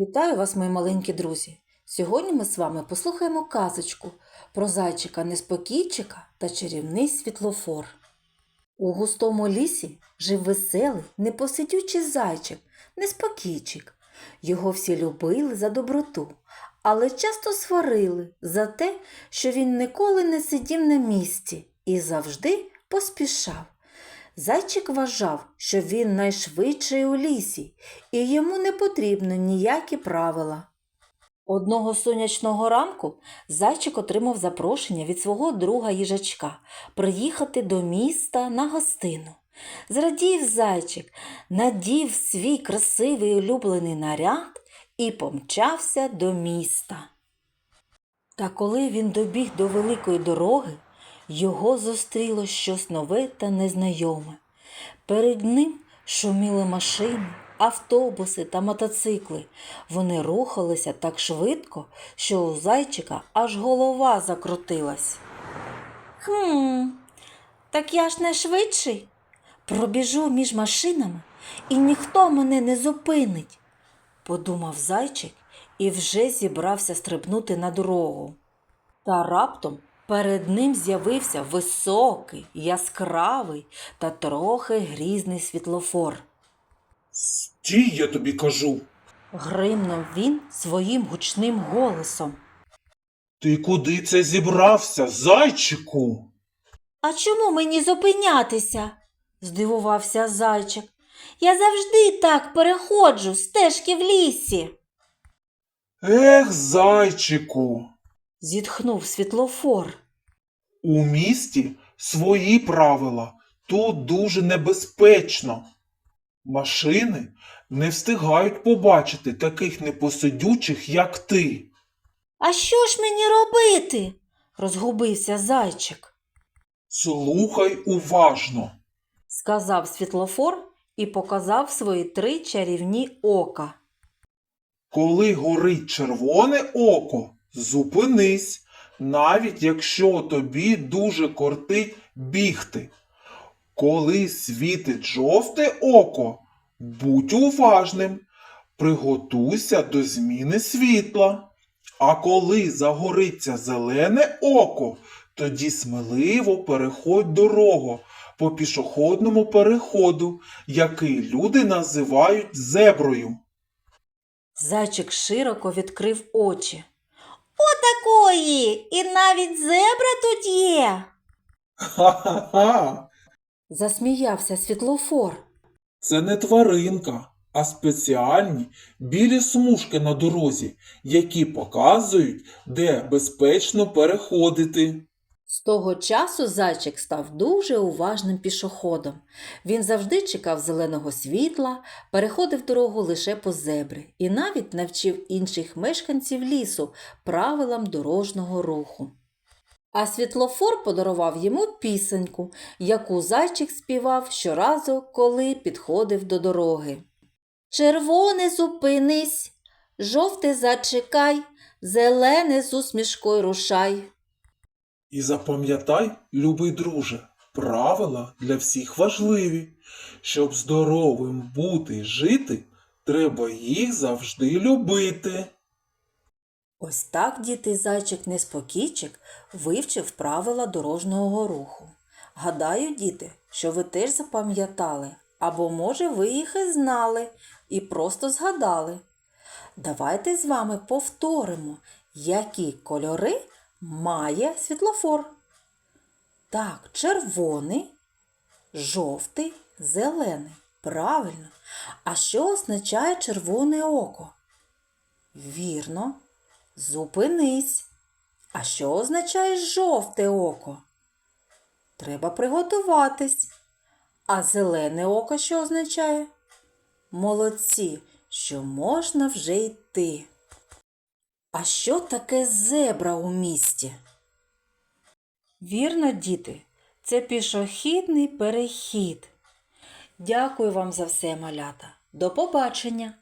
Вітаю вас, мої маленькі друзі! Сьогодні ми з вами послухаємо казочку про зайчика неспокійчика та чарівний світлофор. У густому лісі жив веселий, непосидючий зайчик, неспокійчик. Його всі любили за доброту, але часто сварили за те, що він ніколи не сидів на місці і завжди поспішав. Зайчик вважав, що він найшвидший у лісі, і йому не потрібно ніякі правила. Одного сонячного ранку зайчик отримав запрошення від свого друга їжачка приїхати до міста на гостину. Зрадів зайчик, надів свій красивий улюблений наряд і помчався до міста. Та коли він добіг до великої дороги, його зустріло щось нове та незнайоме. Перед ним шуміли машини, автобуси та мотоцикли. Вони рухалися так швидко, що у зайчика аж голова закрутилась. Хм, так я ж не швидший. Пробіжу між машинами, і ніхто мене не зупинить, подумав зайчик і вже зібрався стрибнути на дорогу. Та раптом перед ним з'явився високий, яскравий та трохи грізний світлофор. Стій, я тобі кажу. Гримнув він своїм гучним голосом. Ти куди це зібрався, зайчику? А чому мені зупинятися? здивувався зайчик. Я завжди так переходжу стежки в лісі. Ех, зайчику. Зітхнув світлофор. У місті свої правила. Тут дуже небезпечно. Машини не встигають побачити таких непосидючих, як ти. А що ж мені робити? розгубився зайчик. Слухай уважно. сказав світлофор і показав свої три чарівні ока. Коли горить червоне око, зупинись, навіть якщо тобі дуже кортить бігти. Коли світить жовте око, будь уважним, приготуйся до зміни світла. А коли загориться зелене око, тоді сміливо переходь дорогу по пішохідному переходу, який люди називають зеброю. Зайчик широко відкрив очі. Отакої! І навіть зебра тут є. Ха-ха-ха! засміявся світлофор. Це не тваринка, а спеціальні білі смужки на дорозі, які показують, де безпечно переходити. З того часу зайчик став дуже уважним пішоходом. Він завжди чекав зеленого світла, переходив дорогу лише по зебри і навіть навчив інших мешканців лісу правилам дорожнього руху. А світлофор подарував йому пісеньку, яку зайчик співав щоразу, коли підходив до дороги. Червоне зупинись, жовте зачекай, зелене з усмішкою рушай. І запам'ятай, любий друже, правила для всіх важливі. Щоб здоровим бути і жити, треба їх завжди любити. Ось так діти зайчик неспокійчик вивчив правила дорожнього руху. Гадаю, діти, що ви теж запам'ятали, або, може, ви їх і знали і просто згадали. Давайте з вами повторимо, які кольори має світлофор. Так, червоний, жовтий, зелений. Правильно. А що означає червоне око? Вірно. Зупинись. А що означає жовте око? Треба приготуватись. А зелене око що означає? Молодці, що можна вже йти. А що таке зебра у місті? Вірно, діти, це пішохідний перехід. Дякую вам за все, малята. До побачення!